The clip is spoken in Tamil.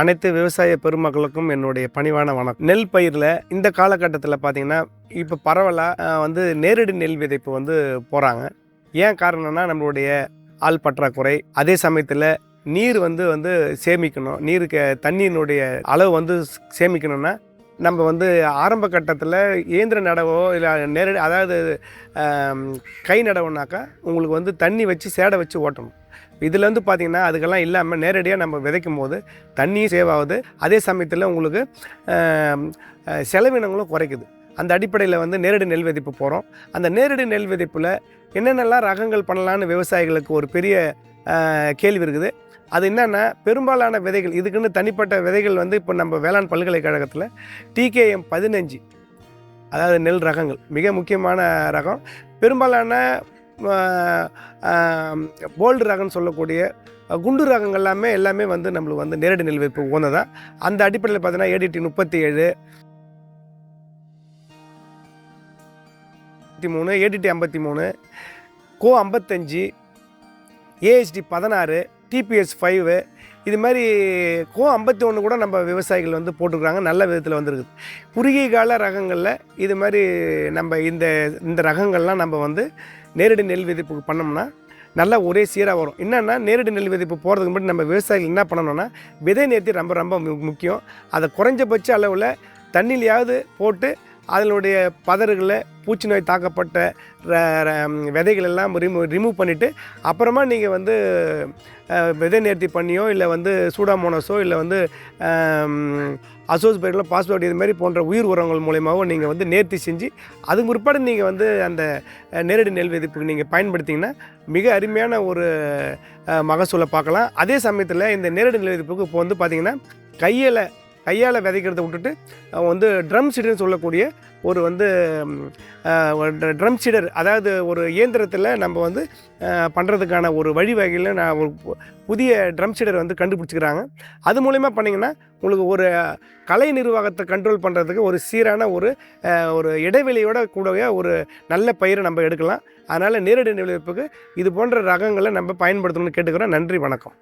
அனைத்து விவசாய பெருமக்களுக்கும் என்னுடைய பணிவான வணக்கம். நெல் பயிரில் இந்த காலகட்டத்தில் பார்த்தீங்கன்னா இப்போ பரவலாக வந்து நேரடி நெல் விதைப்பு வந்து போகிறாங்க ஏன் காரணம்னா நம்மளுடைய ஆள் பற்றாக்குறை. அதே சமயத்தில் நீர் வந்து வந்து சேமிக்கணும். நீருக்கு தண்ணியினுடைய அளவு வந்து சேமிக்கணும்னா நம்ம வந்து ஆரம்ப கட்டத்தில் இயந்திர நடவோ இல்லை நேரடி அதாவது கை நடவுனாக்கா உங்களுக்கு வந்து தண்ணி வச்சு சேடை வச்சு ஓட்டணும். இதில் வந்து பார்த்திங்கன்னா அதுக்கெல்லாம் இல்லாமல் நேரடியாக நம்ம விதைக்கும் போது தண்ணியும் சேவ் ஆகுது. அதே சமயத்தில் உங்களுக்கு செலவினங்களும் குறைக்குது. அந்த அடிப்படையில் வந்து நேரடி நெல் விதைப்பு போகிறோம் அந்த நேரடி நெல் விதைப்பில் என்னென்னலாம் ரகங்கள் பண்ணலான்னு விவசாயிகளுக்கு ஒரு பெரிய கேள்வி இருக்குது. அது என்னென்னா பெரும்பாலான விதைகள் இதுக்குன்னு தனிப்பட்ட விதைகள் வந்து இப்போ நம்ம வேளாண் பல்கலைக்கழகத்தில் டிகேஎம் பதினஞ்சு அதாவது நெல் ரகங்கள் மிக முக்கியமான ரகம். பெரும்பாலான போல்டு ரகம்னு சொல்லக்கூடிய குண்டு ரகங்கள் எல்லாமே எல்லாமே வந்து நம்மளுக்கு வந்து நேரடி நெல் விதைப்பு உகந்ததான் அந்த அடிப்படையில் பார்த்தீங்கன்னா ஏடிடி முப்பத்தி ஏழு மூணு ஏடிடி ஐம்பத்தி மூணு கோ ஐம்பத்தஞ்சு ஏஹெச்டி பதினாறு டிபிஎஸ் ஃபைவு இது மாதிரி கோ ஐம்பத்தி ஒன்று கூட நம்ம விவசாயிகள் வந்து போட்டுருக்குறாங்க நல்ல விதத்தில் வந்துருக்குது. குறுகிய கால ரகங்களில் இது மாதிரி நம்ம இந்த இந்த ரகங்கள்லாம் நம்ம வந்து நேரடி நெல் விதிப்புக்கு பண்ணோம்னா நல்லா ஒரே சீராக வரும். என்னென்னா நேரடி நெல் விதிப்பு போகிறதுக்கு முன்னாடி நம்ம விவசாயிகள் என்ன பண்ணணும்னா விதை நேர்த்தி ரொம்ப ரொம்ப முக்கியம். அதை குறைஞ்சபட்ச அளவில் தண்ணிலையாவது போட்டு அதனுடைய பதறுகளை பூச்சி நோய் தாக்கப்பட்ட ர- ர- விதைகள் எல்லாம் ரிமூவ் ரிமூவ் பண்ணிவிட்டு அப்புறமா நீங்கள் வந்து விதை நேர்த்தி பண்ணியோ இல்லை வந்து சூடாமோனஸோ இல்லை வந்து அசோஸ்பைட்லோ பாஸ்போர்ட் இது மாதிரி போன்ற உயிர் உரங்கள் மூலயமாவோ நீங்கள் வந்து நேர்த்தி செஞ்சு அது முற்பாடு நீங்கள் வந்து அந்த நேரடி நெல் விதிப்புக்கு நீங்கள் பயன்படுத்திங்கன்னா மிக அருமையான ஒரு மகசூலை பார்க்கலாம். அதே சமயத்தில் இந்த நேரடி நெல் விதிப்புக்கு இப்போ வந்து பார்த்திங்கன்னா கையில் கையால் விதைக்கிறத விட்டுட்டு வந்து ட்ரம் சீடர்னு சொல்லக்கூடிய ஒரு வந்து ட்ரம் சீடர் அதாவது ஒரு இயந்திரத்தில் நம்ம வந்து பண்ணுறதுக்கான ஒரு வழிவகையில் நான் ஒரு புதிய ட்ரம் சீடர் வந்து கண்டுபிடிச்சிக்கிறாங்க. அது மூலயமா பண்ணிங்கன்னா உங்களுக்கு ஒரு கலை நிர்வாகத்தை கண்ட்ரோல் பண்ணுறதுக்கு ஒரு சீரான ஒரு ஒரு இடைவெளியோட கூடவே ஒரு நல்ல பயிரை நம்ம எடுக்கலாம். அதனால் நேரடி நிலவிப்புக்கு இது போன்ற ரகங்களை நம்ம பயன்படுத்தணும்னு கேட்டுக்கிறோம். நன்றி வணக்கம்.